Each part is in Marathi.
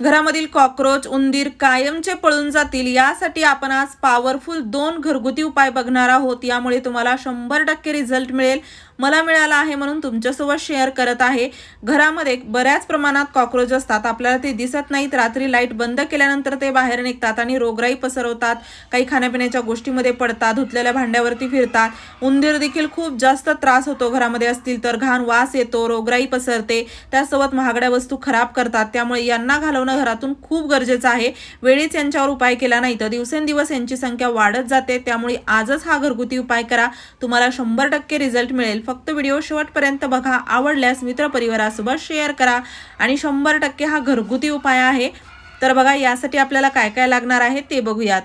घरामधील कॉक्रोच उंदीर कायमचे पळून जातील यासाठी आपण आज पॉवरफुल दोन घरगुती उपाय बघणार आहोत. यामुळे तुम्हाला शंभर टक्के रिझल्ट मिळेल. मला मिळाला आहे म्हणून तुमच्यासोबत शेअर करत आहे. घरामध्ये बऱ्याच प्रमाणात कॉक्रोच असतात. आपल्याला ते दिसत नाहीत. रात्री लाइट बंद केल्यानंतर ते बाहेर निघतात आणि रोगराई पसरवतात. काही खाण्यापिण्याच्या गोष्टीमध्ये पडतात धुतलेल्या भांड्यावरती फिरतात. उंदीर देखील खूप जास्त त्रास होतो घरामध्ये असतील तर घाण वास येतो रोगराई पसरते. त्यासोबत महागड्या वस्तू खराब करतात. त्यामुळे यांना घालवणं घरातून खूप गरजेचं आहे. वेळीच यांच्यावर उपाय केला नाही तर दिवसेंदिवस यांची संख्या वाढत जाते. त्यामुळे आजच हा घरगुती उपाय करा. तुम्हाला शंभर टक्के रिझल्ट मिळेल. फक्त व्हिडिओ शेवटपर्यंत बघा. आवडल्यास मित्रपरिवारासोबत शेअर करा. आणि शंभर टक्के हा घरगुती उपाय आहे. तर बघा यासाठी आपल्याला काय काय लागणार आहे ते बघूयात.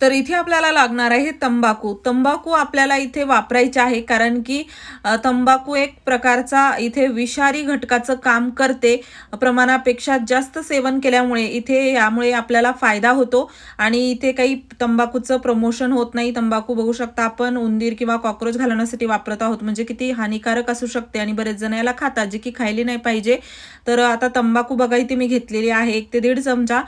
तर इथे आपल्याला लागणार आहे तंबाखू. तंबाखू आपल्याला इथे वापरायचे आहे कारण की तंबाखू एक प्रकारचा इथे विषारी घटकाचं काम करते. प्रमाणापेक्षा जास्त सेवन केल्यामुळे इथे यामुळे आपल्याला फायदा होतो आणि इथे काही तंबाखूचं प्रमोशन होत नाही. तंबाखू बघू शकता आपण उंदीर किंवा कॉक्रोच घालवण्यासाठी वापरत आहोत. म्हणजे किती हानिकारक असू शकते आणि बरेच जण याला खातात जे की खायली नाही पाहिजे. तर आता तंबाखू बघा इथे मी घेतलेली आहे एक ते दीड चमचा.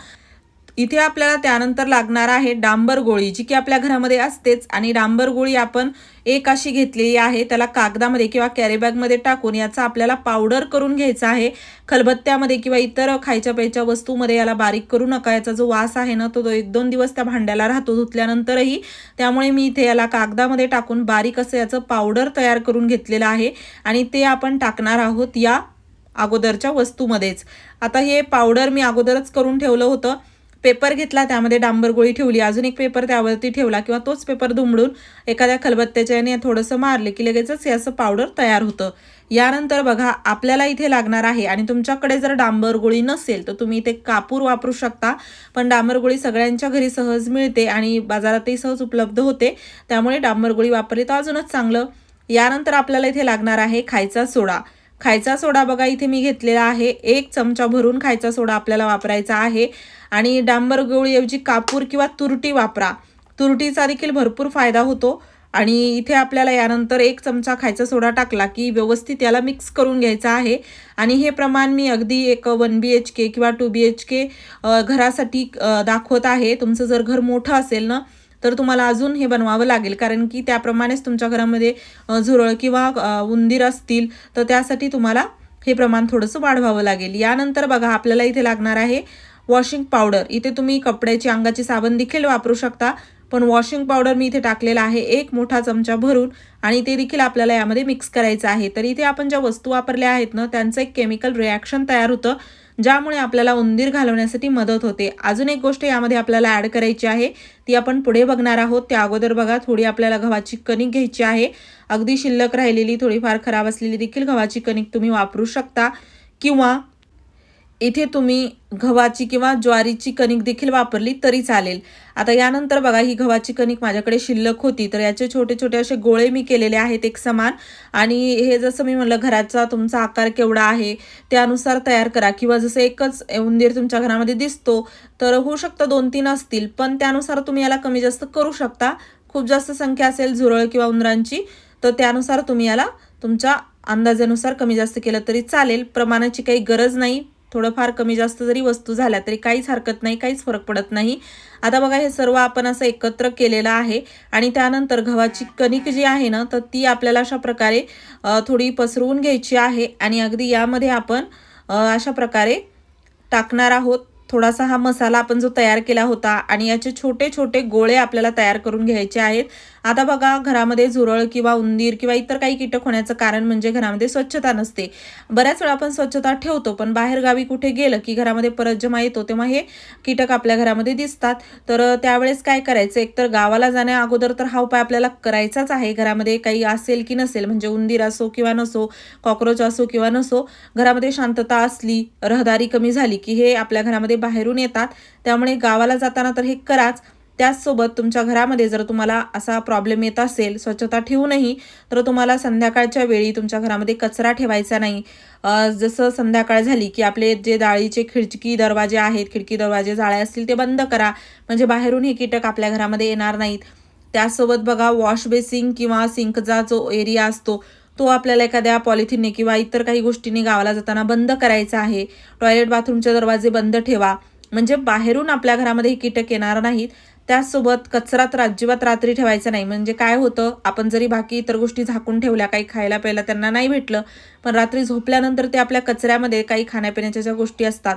इथे आपल्याला त्यानंतर लागणार आहे डांबर गोळी जी की आपल्या घरामध्ये असतेच. आणि डांबर गोळी आपण एक अशी घेतलेली आहे त्याला कागदामध्ये किंवा कॅरीबॅगमध्ये टाकून याचा आपल्याला पावडर करून घ्यायचा आहे. खलबत्त्यामध्ये किंवा इतर खायच्या प्यायच्या वस्तूमध्ये याला बारीक करू नका याचा जो वास आहे ना तो एक दोन दिवस त्या भांड्याला राहतो धुतल्यानंतरही. त्यामुळे मी इथे याला कागदामध्ये टाकून बारीक असं याचं पावडर तयार करून घेतलेलं आहे. आणि ते आपण टाकणार आहोत या अगोदरच्या वस्तूमध्येच. आता हे पावडर मी अगोदरच करून ठेवलं होतं. पेपर घेतला त्यामध्ये डांबर गोळी ठेवली अजून एक पेपर त्यावरती ठेवला किंवा तोच पेपर दुमडून एखाद्या खलबत्त्याच्या याने थोडंसं मारले की लगेचच हे असं पावडर तयार होतं. यानंतर बघा आपल्याला इथे लागणार आहे आणि तुमच्याकडे जर डांबर गोळी नसेल तर तुम्ही इथे कापूर वापरू शकता. पण डांबर गोळी सगळ्यांच्या घरी सहज मिळते आणि बाजारातही सहज उपलब्ध होते. त्यामुळे डांबर गोळी वापरली तर अजूनच चांगलं. यानंतर आपल्याला इथे लागणार आहे खायचा सोडा. खायचा सोडा बघा इथे मी घेतलेला आहे. एक चमचा भरून खायचा सोडा आपल्याला वापरायचा आहे. आणि डांबर गोळीऐवजी कापूर किंवा तुरटी वापरा. तुरटीचा देखील भरपूर फायदा होतो. आणि इथे आपल्याला यानंतर एक चमचा खायचा सोडा टाकला की व्यवस्थित याला मिक्स करून घ्यायचा आहे. आणि हे प्रमाण मी अगदी एक वन बी एच के किंवा टू बी एच के घरासाठी दाखवत आहे. तुमचं जर घर मोठं असेल ना तर तुम्हाला अजून हे बनवावं लागेल. कारण की त्याप्रमाणेच तुमच्या घरामध्ये झुरळ किंवा उंदीर असतील तर त्यासाठी तुम्हाला हे प्रमाण थोडंसं वाढवावं लागेल. यानंतर बघा आपल्याला इथे लागणार आहे वॉशिंग पावडर. इथे तुम्ही कपड्याची अंगाची साबण देखील वापरू शकता. पण वॉशिंग पावडर मी इथे टाकलेला आहे एक मोठा चमचा भरून आणि ते देखील आपल्याला यामध्ये मिक्स करायचं आहे. तर इथे आपण ज्या वस्तू वापरल्या आहेत ना त्यांचं एक केमिकल रिॲक्शन तयार होतं. ज्यामुळे आपल्याला उंदीर घालवण्यासाठी मदत होते. अजून एक गोष्ट यामध्ये आपल्याला ॲड करायची आहे. ती आपण पुढे बघणार आहोत. त्या अगोदर बघा थोडी आपल्याला गव्हाची कणिक घ्यायची आहे. अगदी शिल्लक राहिलेली थोडीफार खराब असलेली देखील गव्हाची कणिक तुम्ही वापरू शकता. किंवा इथे तुम्ही गव्हाची किंवा ज्वारीची कणिक देखील वापरली तरी चालेल. आता यानंतर बघा ही गव्हाची कणिक माझ्याकडे शिल्लक होती. तर याचे छोटे छोटे असे गोळे मी केलेले आहेत एक समान. आणि हे जसं मी म्हणलं घराचा तुमचा आकार केवढा आहे त्यानुसार तयार करा. किंवा जसं एकच उंदीर तुमच्या घरामध्ये दिसतो तर होऊ शकतं दोन तीन असतील. पण त्यानुसार तुम्ही याला कमी जास्त करू शकता. खूप जास्त संख्या असेल झुरळ किंवा उंदरांची तर त्यानुसार तुम्ही याला तुमच्या अंदाजानुसार कमी जास्त केलं तरी चालेल. प्रमाणाची काही गरज नाही. थोडंफार कमी जास्त जरी वस्तू झाल्या तरी काहीच हरकत नाही काहीच फरक पडत नाही. आता बघा हे सर्व आपण असं एकत्र केलेलं आहे आणि त्यानंतर गव्हाची कणिक जी आहे ना तर ती आपल्याला अशा प्रकारे थोडी पसरवून घ्यायची आहे आणि अगदी यामध्ये आपण अशा प्रकारे टाकणार आहोत. थोडासा हा मसाला आपण जो तयार केला होता आणि याचे छोटे छोटे गोळे आपल्याला तयार करून घ्यायचे आहेत. आता बघा घरामध्ये झुरळ किंवा उंदीर किंवा इतर काही कीटक होण्याचं कारण म्हणजे घरामध्ये स्वच्छता नसते. बऱ्याच वेळा आपण स्वच्छता ठेवतो पण बाहेरगावी कुठे गेलं की घरामध्ये परत जेव्हा येतो तेव्हा हे कीटक आपल्या घरामध्ये दिसतात. तर त्यावेळेस काय करायचं? एकतर गावाला जाण्या अगोदर तर हा उपाय आपल्याला करायचाच आहे. घरामध्ये काही असेल की नसेल म्हणजे उंदीर असो किंवा नसो कॉक्रोच असो किंवा नसो घरामध्ये शांतता असली रहदारी कमी झाली की हे आपल्या घरामध्ये बाहेरून येतात. त्यामुळे गावाला जाताना तर हे कराच. त्याचसोबत तुमच्या घरामध्ये जर तुम्हाला असा प्रॉब्लेम येत असेल स्वच्छता ठेवूनही तर तुम्हाला संध्याकाळच्या वेळी तुमच्या घरामध्ये कचरा ठेवायचा नाही. जसं संध्याकाळ झाली की आपले जे जाळीचे खिडकी दरवाजे आहेत खिडकी दरवाजे जाळे असतील ते बंद करा. म्हणजे बाहेरून हे कीटक आपल्या घरामध्ये येणार नाहीत. त्यासोबत बघा वॉश बेसिंग किंवा सिंकचा जो एरिया असतो तो आपल्याला एखाद्या पॉलिथिनने किंवा इतर काही गोष्टींनी गावाला जाताना बंद करायचा आहे. टॉयलेट बाथरूमचे दरवाजे बंद ठेवा. म्हणजे बाहेरून आपल्या घरामध्ये ही कीटक येणार नाहीत. त्याचसोबत कचरा तर अजिबात रात्री ठेवायचा नाही. म्हणजे काय होतं? आपण जरी बाकी इतर गोष्टी झाकून ठेवल्या काही खायला प्यायला त्यांना नाही भेटलं पण रात्री झोपल्यानंतर ते आपल्या कचऱ्यामध्ये काही खाण्यापिण्याच्या ज्या गोष्टी असतात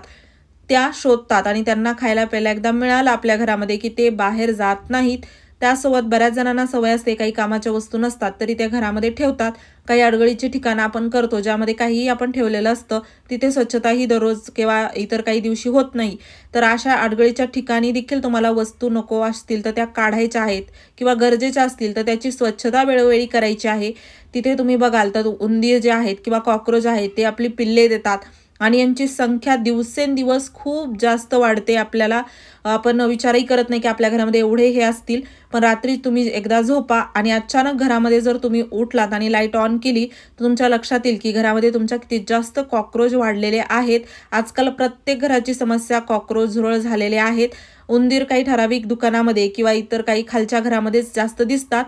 त्या शोधतात आणि त्यांना खायला प्यायला एकदा मिळालं आपल्या घरामध्ये की ते बाहेर जात नाहीत. त्यासोबत बऱ्याच जणांना सवय असते काही कामाच्या वस्तू नसतात तरी त्या घरामध्ये ठेवतात. काही अडगळीची ठिकाणं आपण करतो ज्यामध्ये काहीही आपण ठेवलेलं असतं तिथे स्वच्छता ही दररोज किंवा इतर काही दिवशी होत नाही. तर अशा अडगळीच्या ठिकाणी देखील तुम्हाला वस्तू नको असतील तर त्या काढायच्या आहेत किंवा गरजेच्या असतील तर त्याची स्वच्छता वेळोवेळी करायची आहे. तिथे तुम्ही बघाल तर उंदीर जे आहेत किंवा कॉक्रोच आहेत ते आपली पिल्ले देतात. आणि यांची संख्या दिवसेंदिवस खूप जास्त वाढते. आपल्याला आपण विचारही करत नाही की आपल्या घरामध्ये एवढे हे असतील. पण रात्री तुम्ही एकदा झोपा आणि अचानक घरामध्ये जर तुम्ही उठलात आणि लाइट ऑन केली तर तुमच्या लक्षात येईल की घरामध्ये तुमच्या किती जास्त कॉक्रोच वाढलेले आहेत. आजकाल प्रत्येक घराची समस्या कॉक्रोच झुरळ झालेले आहेत. उंदीर काही ठराविक दुकानामध्ये किंवा इतर काही खालच्या घरामध्येच जास्त दिसतात.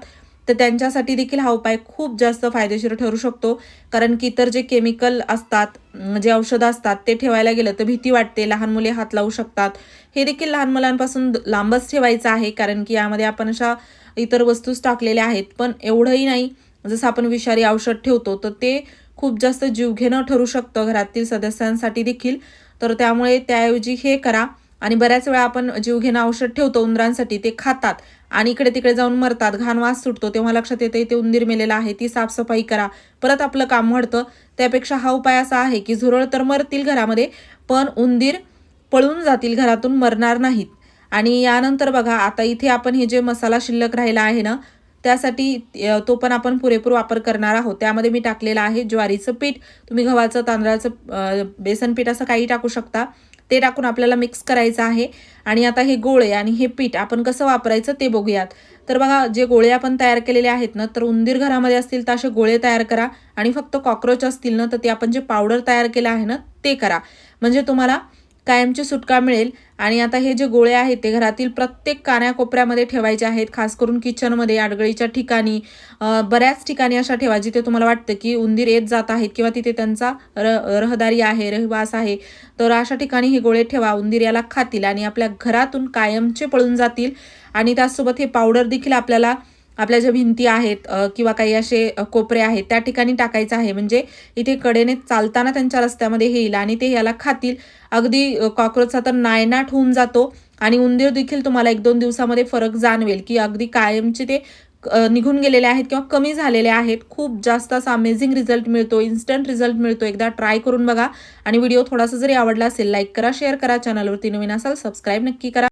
तर त्यांच्यासाठी देखील हा उपाय खूप जास्त फायदेशीर ठरू शकतो. कारण की इतर जे केमिकल असतात जे औषधं असतात ते ठेवायला गेलं तर भीती वाटते लहान मुले हात लावू शकतात. हे देखील लहान मुलांपासून लांबच ठेवायचं आहे कारण की यामध्ये आपण अशा इतर वस्तूच टाकलेल्या आहेत. पण एवढंही नाही जसं आपण विषारी औषध ठेवतो तर ते खूप जास्त जीवघेणं ठरू शकतं घरातील सदस्यांसाठी देखील. तर त्यामुळे त्याऐवजी हे करा. आणि बऱ्याच वेळा आपण जीवघेणं औषध ठेवतो उंदरांसाठी ते खातात आणि इकडे तिकडे जाऊन मरतात. घाण वास सुटतो. तेव्हा लक्षात येतं ते उंदीर मेलेला आहे ती साफसफाई करा. परत आपलं काम वाढतं. त्यापेक्षा हा उपाय असा आहे की झुरळ तर मरतील घरामध्ये पण उंदीर पळून जातील घरातून मरणार नाहीत. आणि यानंतर बघा आता इथे आपण हे जे मसाला शिल्लक राहिला आहे ना त्यासाठी तो पण आपण पुरेपूर वापर करणार आहोत. त्यामध्ये मी टाकलेलं आहे ज्वारीचं पीठ. तुम्ही गव्हाचं तांदळाचं बेसन पीठ असं काही टाकू शकता. ते टाकून आपल्याला मिक्स करायचं आहे. आणि आता हे गोळे आणि हे पीठ आपण कसं वापरायचं ते बघूयात. तर बघा जे गोळे आपण तयार केलेले आहेत ना तर उंदीर घरामध्ये असतील तर असे गोळे तयार करा आणि फक्त कॉक्रोच असतील ना तर ते आपण जे पावडर तयार केलं आहे ना ते करा. म्हणजे तुम्हाला कायमची सुटका मिळेल. आणि आता हे जे गोळे आहेत ते घरातील प्रत्येक कान्याकोपऱ्यामध्ये ठेवायचे आहेत खास करून किचनमध्ये आडगळीच्या ठिकाणी बऱ्याच ठिकाणी अशा ठेवा जिथे तुम्हाला वाटतं की उंदीर येत जात आहेत किंवा तिथे त्यांचा र रहदारी आहे रहिवास आहे. तर अशा ठिकाणी हे गोळे ठेवा उंदीर याला खातील आणि आपल्या घरातून कायमचे पळून जातील. आणि त्याचसोबत हे पावडर देखील आपल्याला आपल्या ज्या भिंती आहेत किंवा काही असे कोपरे आहेत त्या ठिकाणी टाकायचं आहे. म्हणजे इथे कडेने चालताना त्यांच्या रस्त्यामध्ये येईल आणि ते याला खातील. अगदी कॉक्रोचचा तर नायनाट होऊन जातो आणि उंदीर देखील तुम्हाला एक दोन दिवसामध्ये फरक जाणवेल की अगदी कायमचे ते निघून गेलेले आहेत किंवा कमी झालेले आहेत. खूप जास्त असा अमेझिंग रिझल्ट मिळतो इन्स्टंट रिझल्ट मिळतो. एकदा ट्राय करून बघा आणि व्हिडिओ थोडासा जरी आवडला असेल लाईक करा शेअर करा चॅनलवरती नवीन असाल सबस्क्राईब नक्की करा.